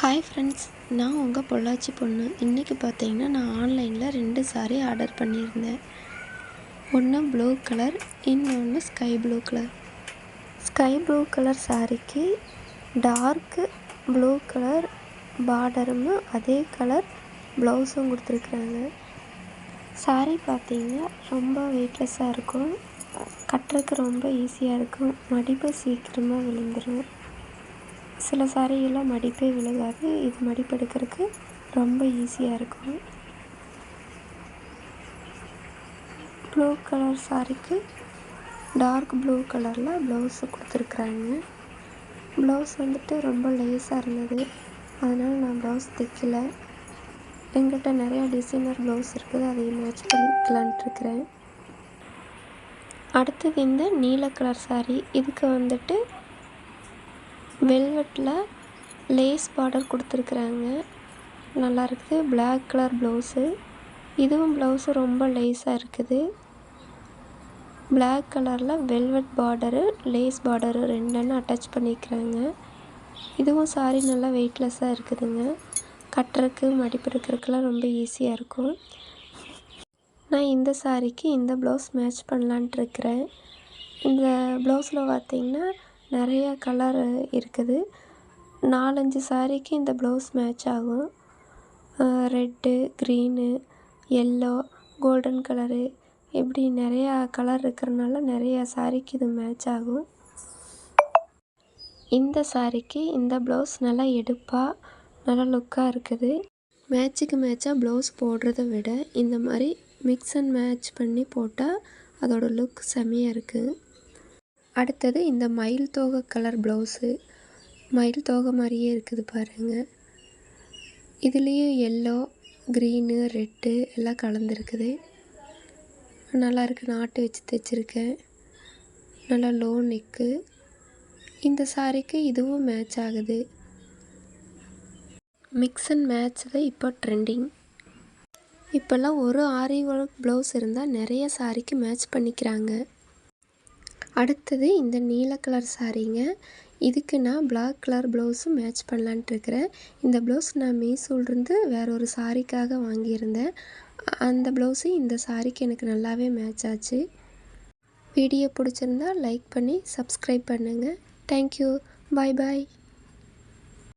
Hi friends நான் உங்கள் பொள்ளாச்சி பொண்ணு. இன்றைக்கி பார்த்தீங்கன்னா நான் ஆன்லைனில் ரெண்டு சாரீ ஆர்டர் பண்ணியிருந்தேன். ஒன்று ப்ளூ கலர் இன்னொன்று sky blue colour sky blue colour சாரீக்கு டார்க்கு ப்ளூ கலர் பார்டரும் அதே கலர் ப்ளவுஸும் கொடுத்துருக்குறாங்க. சாரீ பார்த்தீங்கன்னா ரொம்ப வெயிட்லெஸ்ஸாக இருக்கும். கட்டுறதுக்கு ரொம்ப ஈஸியாக இருக்கும். மடிப்பு சீக்கிரமாக விழுந்துடும் சில சாரீயெல்லாம் மடிப்பே விழுகாது. இது மடிப்பெடுக்கிறதுக்கு ரொம்ப ஈஸியாக இருக்கும். ப்ளூ கலர் சாரீக்கு டார்க் ப்ளூ கலரில் ப்ளவுஸு கொடுத்துருக்குறாங்க. ப்ளவுஸ் வந்துட்டு ரொம்ப லேஸாக இருந்தது. அதனால் நான் ப்ளவுஸ் தைக்கல. எங்கிட்ட நிறையா டிசைனர் ப்ளவுஸ் இருக்குது. அதையும் மேட்ச் பண்ணிக்கலான்ட்டு இருக்கிறேன். அடுத்தது இந்த நீல கலர் சாரீ இதுக்கு வந்துட்டு வெல்வெட்டில் லேஸ் பார்டர் கொடுத்துருக்குறாங்க. நல்லா இருக்குது பிளாக் கலர் ப்ளவுஸு இதுவும் ப்ளவுஸு ரொம்ப லேஸாக இருக்குது. பிளாக் கலரில் வெல்வெட் பார்டரு லேஸ் பார்டரு ரெண்டுன்னு அட்டாச் பண்ணிக்கிறாங்க இதுவும் சாரீ நல்லா வெயிட்லெஸ்ஸாக இருக்குதுங்க. கட்டுறதுக்கு மடிப்பு எடுக்கிறதுக்கெல்லாம் ரொம்ப ஈஸியாக இருக்கும். நான் இந்த சாரீக்கு இந்த ப்ளவுஸ் மேட்ச் பண்ணலான்ட்டு இருக்கிறேன். இந்த ப்ளவுஸில் பார்த்திங்கன்னா நிறைய கலர் இருக்குது. நாலஞ்சு சாரீக்கு இந்த ப்ளவுஸ் மேட்ச் ஆகும். Red green yellow golden colour இப்படி நிறையா கலர் இருக்கிறனால நிறையா சாரீக்கு இது மேட்ச் ஆகும். இந்த சாரீக்கு இந்த ப்ளவுஸ் நல்லா எடுப்பாக நல்லா லுக்காக இருக்குது. மேட்சுக்கு மேட்சாக ப்ளவுஸ் போடுறத விட இந்த மாதிரி மிக்ஸ் அண்ட் மேட்ச் பண்ணி போட்டால் அதோடய லுக் செம்மையாக இருக்குது அடுத்தது இந்த மயில் தோகை கலர் ப்ளவுஸு மயில் தோகை மாதிரியே இருக்குது பாருங்கள் இதுலேயும் எல்லோ க்ரீனு ரெட்டு எல்லாம் கலந்துருக்குது. நல்லா இருக்குது நாட்டு வச்சு தைச்சிருக்கேன். நல்லா லோ நெக்கு இந்த சாரீக்கு இதுவும் மேட்ச் ஆகுது. மிக்ஸ் அண்ட் மேட்ச் தான் இப்போ ட்ரெண்டிங் இப்போல்லாம் ஒரு ஆரி ஒர்க் ப்ளவுஸ் இருந்தால் நிறைய சாரீக்கு மேட்ச் பண்ணிக்கிறாங்க. அடுத்தது இந்த நீல கலர் சாரீங்க இதுக்கு நான் பிளாக் கலர் ப்ளவுஸும் மேட்ச் பண்ணலான்ட்டு இருக்கிறேன். இந்த ப்ளவுஸ் நான் மீசூலிருந்து வேற ஒரு சாரீக்காக வாங்கியிருந்தேன். அந்த ப்ளவுஸும் இந்த சாரீக்கு எனக்கு நல்லாவே மேட்ச் ஆச்சு. வீடியோ பிடிச்சிருந்தா லைக் பண்ணி சப்ஸ்கிரைப் பண்ணுங்கள் தேங்க்யூ பாய் பாய்